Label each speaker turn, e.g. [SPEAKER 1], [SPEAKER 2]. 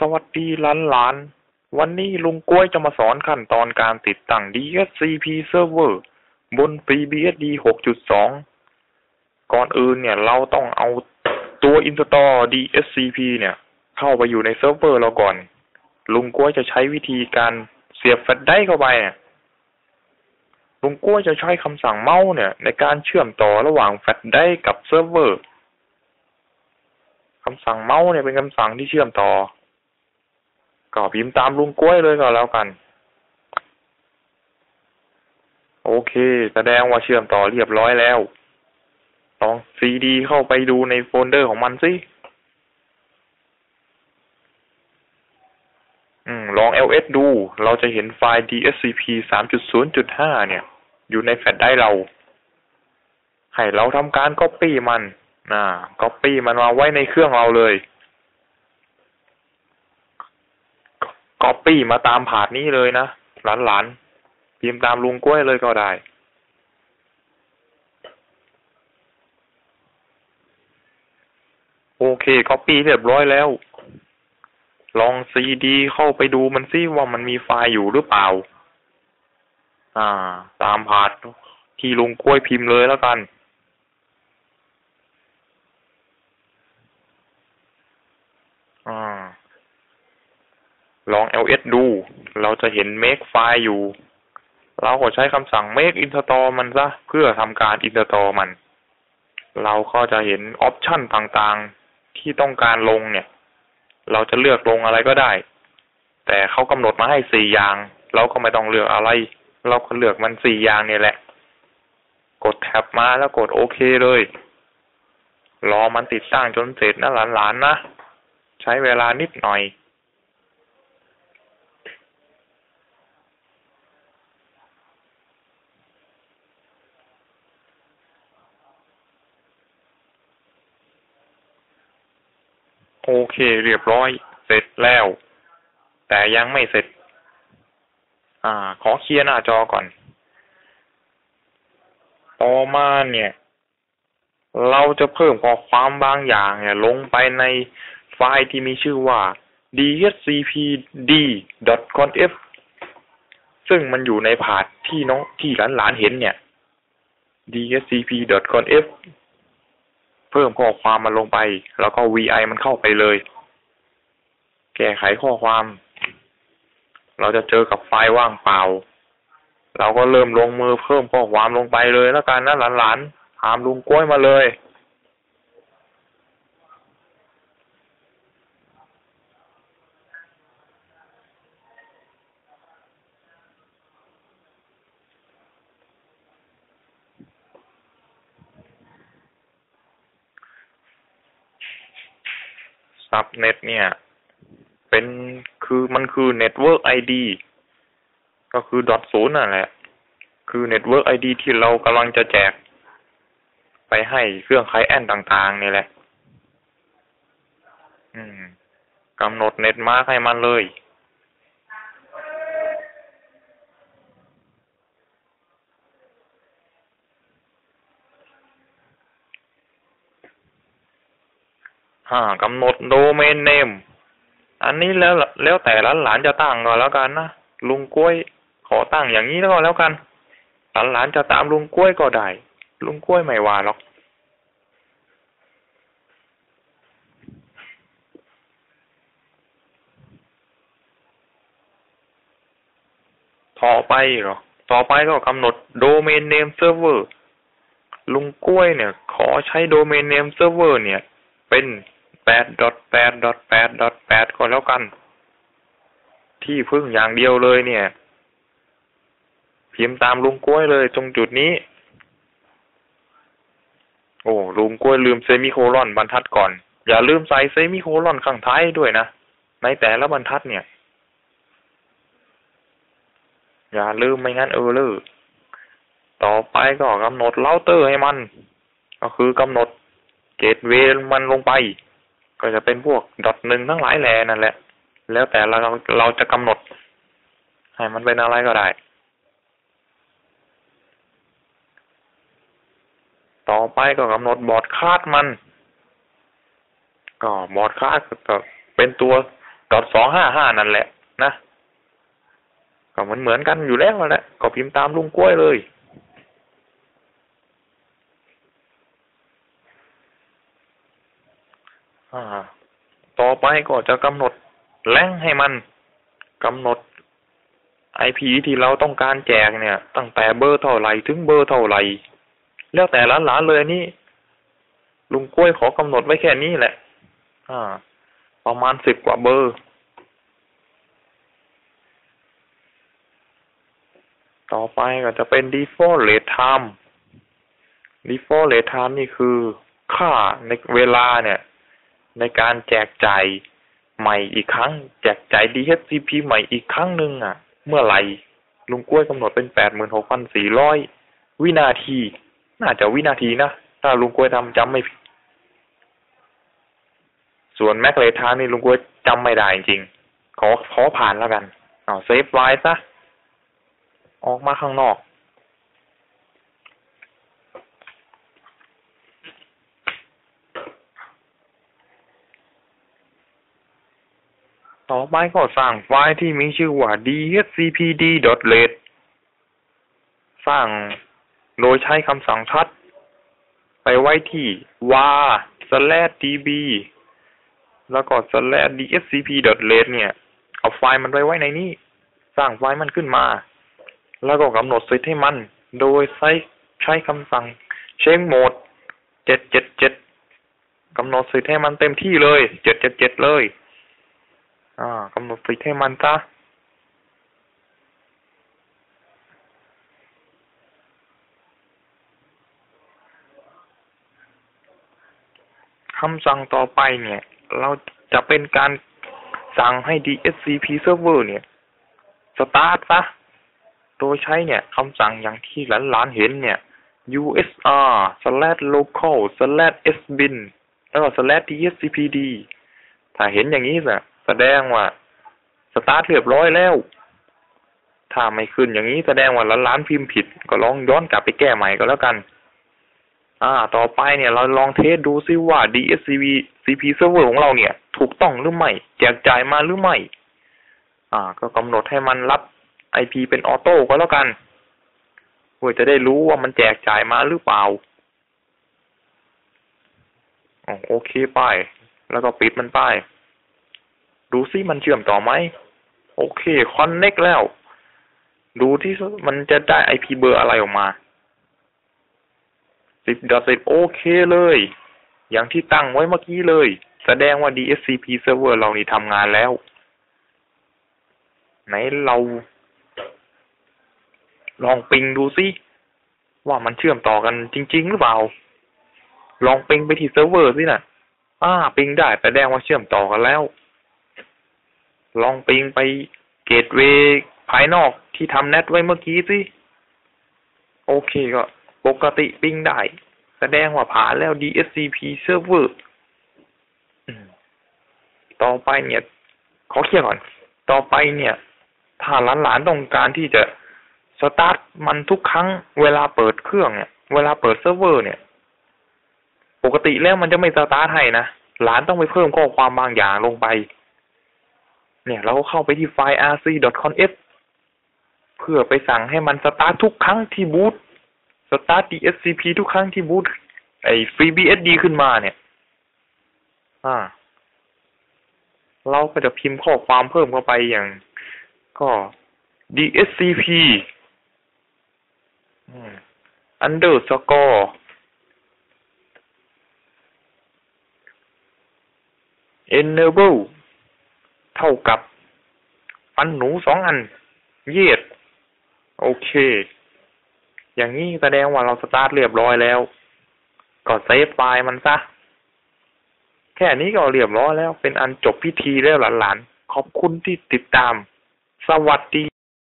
[SPEAKER 1] สวัสดีหลานหลานๆวันนี้ลุงกล้วยจะมาสอนขั้นตอนการติดตั้ง DHCP Server บน FreeBSD 6.2 ก่อนอื่นเนี่ยเราต้องเอาตัว install DHCP เนี่ย เข้าไปอยู่ในเซิร์ฟเวอร์เราก่อน ลุงกล้วยจะใช้วิธีการเสียบแฟลชไดร์เข้าไปเนี่ยลุงกล้วยจะใช้คำสั่งเมาส์เนี่ย ในการเชื่อมต่อระหว่างแฟลชไดร์กับเซิร์ฟเวอร์คำสั่งเมาส์เนี่ยเป็นคำสั่งที่เชื่อมต่อ ก็พิมพ์ตามลุงกล้วยเลยก็แล้วกัน โอเค แสดงว่าเชื่อมต่อเรียบร้อยแล้วลองซีดีเข้าไปดูในโฟลเดอร์ของมันสิอืมลอง ls ดู เราจะเห็นไฟล์ dscp 3.0.5 เนี่ย อยู่ในแฟลชไดร์เรา ให้เราทำการ copy มันนะ copy มันมาไว้ในเครื่องเราเลย copy มาตามผาดนี้เลยนะ หลานๆพิมพ์ตามลุงกล้วยเลยก็ได้ โอเค copy เรียบร้อยแล้ว ลองซีดีเข้าไปดูมันซิว่ามันมีไฟล์อยู่หรือเปล่า อ่า ตามผาดที่ลุงกล้วยพิมพ์เลยแล้วกัน อ่า ลอง ls ดู เราจะเห็น make ไฟล์อยู่ เราก็ใช้คำสั่ง make install มันซะ เพื่อทำการ install มัน เราก็จะเห็นออปชันต่างๆ ที่ต้องการลงเนี่ย เราจะเลือกลงอะไรก็ได้ แต่เขากำหนดมาให้สี่อย่าง เราก็ไม่ต้องเลือกอะไร เราก็เลือกมันสี่อย่างเนี่ยแหละ กดแท็บมาแล้วกดโอเคเลย รอมันติดตั้งจนเสร็จนะหลานๆนะ ใช้เวลานิดหน่อย โอเคเรียบร้อย เสร็จแล้ว แต่ยังไม่เสร็จ อ่า ขอเคลียร์หน้าจอก่อน ต่อมาเนี่ย เราจะเพิ่มข้อความบางอย่าง เนี่ย ลงไปในไฟล์ที่มีชื่อว่า dhcpd.conf ซึ่งมันอยู่ในผาดที่น้องที่หลานๆเห็นเนี่ย dhcp.conf เพิ่มข้อความมันลงไป แล้วก็ vi มันเข้าไปเลย แก้ไขข้อความ เราจะเจอกับไฟล์ว่างเปล่า เราก็เริ่มลงมือเพิ่มข้อความลงไปเลยแล้วกันนะหลานๆถามลุงกล้วยมาเลย ซับเน็ตเนี่ย เป็นคือมันคือ Network ID ก็คือดอทศูนย์นั่นแหละ คือ Network ID ที่เรากำลังจะแจก ไปให้เครื่องไคลแอนต่างๆ นี่แหละ อืมกำหนดเน็ตมาร์กให้มันเลย อ่ากำหนดโดเมนเนม อันนี้แล้วแล้วแต่หลานๆจะตั้งก็แล้วกันนะ ลุงกล้วยขอตั้งอย่างนี้แล้วก็แล้วกัน หลานๆจะตามลุงกล้วยก็ได้ ลุงกล้วยไม่ว่าหรอกต่อไปเหรอ ต่อไปก็กำหนดโดเมนเนมเซิร์ฟเวอร์ ลุงกล้วยเนี่ย ขอใช้โดเมนเนมเซิร์ฟเวอร์เนี่ย เป็น แปดดอทแปดดอทแปดดอทแปดก็แล้วกัน ที่พึ่งอย่างเดียวเลยเนี่ย พิมพ์ตามลุงกล้วยเลยตรงจุดนี้ โอ้ลุงกล้วยลืมเซมิโคลอนบรรทัดก่อน อย่าลืมใส่เซมิโคลอนข้างท้ายด้วยนะ ในแต่ละบรรทัดเนี่ย อย่าลืมไม่งั้นเออเลอร์ต่อไปก็กำหนดเราเตอร์ให้มัน ก็คือกำหนดเกตเวย์มันลงไป ก็จะเป็นพวกดอทหนึ่งทั้งหลายแหล่นั่นแหละ แล้วแต่เราเราจะกำหนด ให้มันเป็นอะไรก็ได้ ต่อไปก็กำหนดบอร์ดคาดมัน ก็บอร์ดคาดก็เป็นตัวดอทสองห้าห้านั่นแหละนะ ก็เหมือนเหมือนกันอยู่แล้วแหละก็พิมพ์ตามลุงกล้วยเลย อ่า ต่อไปก็จะกำหนดแรงให้มันกำหนดไอพีที่เราต้องการแจกเนี่ย ตั้งแต่เบอร์เท่าไหร่ถึงเบอร์เท่าไหร่แล้วแต่ละหลานเลยนี่ลุงกล้วยขอกำหนดไว้แค่นี้แหละ อ่า ประมาณสิบกว่าเบอร์ ต่อไปก็จะเป็น default rate time default rate time นี่คือ ค่าในเวลาเนี่ย ในการแจกจ่ายใหม่อีกครั้ง แจกจ่าย DHCP ใหม่อีกครั้งหนึ่งอะ เมื่อไหร่ลุงกล้วยกำหนดเป็นแปดหมื่นหกพันสี่ร้อยวินาที น่าจะวินาทีนะ ถ้าลุงกล้วยทำจำไม่ผิด ส่วนแม็กเลทานี่ลุงกล้วยจำไม่ได้จริง ขอขอผ่านแล้วกัน เอาเซฟไว้ซะ ออกมาข้างนอก ต่อไปก็สร้างไฟล์ที่มีชื่อว่า dhcpd.let สร้างโดยใช้คำสั่งชัด ไปไว้ที่ var slash db แล้วก็ slash dhcp.let เนี่ย เอาไฟล์มันไปไว้ในนี้ สร้างไฟล์มันขึ้นมา แล้วก็กำหนดสิทธิ์ให้มัน โดยใช้ใช้คำสั่ง change mode 777กำหนดสิทธิ์ให้มันเต็มที่เลย 777 เลย อ่ากำหนดสิทธิ์ให้มันซะคำสั่งต่อไปเนี่ย เราจะเป็นการสั่งให้ DSCP server เนี่ยสตาร์ทซะโดยใช้เนี่ยคำสั่งอย่างที่หลานๆเห็นเนี่ย usr slash local slash sbin แล้วก็ slash dhcpd ถ้าเห็นอย่างนี้แแสดงว่าสตาร์ทเรียบร้อยแล้ว ถ้าไม่ขึ้นอย่างนี้แสดงว่าหลานพิมพ์ผิด ก็ลองย้อนกลับไปแก้ใหม่ก็แล้วกัน อ่า ต่อไปเนี่ยเราลองเทสดูซิว่า DSCP CP server ของเราเนี่ย ถูกต้องหรือไม่ แจกจ่ายมาหรือไม่ อ่า ก็กำหนดให้มันรับ IP เป็นออโต้ก็แล้วกันเพื่อจะได้รู้ว่ามันแจกจ่ายมาหรือเปล่าอ๋อโอเคไป แล้วก็ปิดมันไป ดูซิมันเชื่อมต่อไหม โอเคคอนเน็กแล้ว ดูที่มันจะได้ IP เบอร์อะไรออกมาสิบดอทสิบโอเคเลย อย่างที่ตั้งไว้เมื่อกี้เลย แสดงว่า DSCP server เรานี่ทำงานแล้ว ไหนเรา ลองปิงดูซิ ว่ามันเชื่อมต่อกันจริง ๆ หรือเปล่า ลองปิงไปที่เซิร์ฟเวอร์สินะ่ะ อ่า ปิงได้แสดงว่าเชื่อมต่อกันแล้ว ลองปิงไปเกตเวย์ภายนอกที่ทำเน็ตไว้เมื่อกี้สิ โอเคก็ปกติปิงได้ แสดงว่าผ่านแล้ว DSCP server ต่อไปเนี่ย ขอเคลียร์ก่อน ต่อไปเนี่ย ถ้าหลานๆต้องการที่จะสตาร์ทมันทุกครั้งเวลาเปิดเครื่องเนี่ย เวลาเปิดเซิร์ฟเวอร์เนี่ย ปกติแล้วมันจะไม่สตาร์ทให้นะ หลานต้องไปเพิ่มข้อความบางอย่างลงไป เนี่ยเราเข้าไปที่ไฟล์ rc.conf เพื่อไปสั่งให้มันสตาร์ททุกครั้งที่บูตสตาร์ท DSCP ทุกครั้งที่บูตไอ้ FreeBSD ขึ้นมาเนี่ย อ่า เราก็จะพิมพ์ข้อความเพิ่มเข้าไปอย่าง ก็ DSCP underscore enable เท่ากับฟันหนูสองอัน เย็ดโอเค อย่างนี้แสดงว่าเราสตาร์ทเรียบร้อยแล้ว ก็เซฟไฟล์มันซะ แค่นี้ก็เรียบร้อยแล้ว เป็นอันจบพิธีแล้วหลานๆ ขอบคุณที่ติดตาม สวัสดี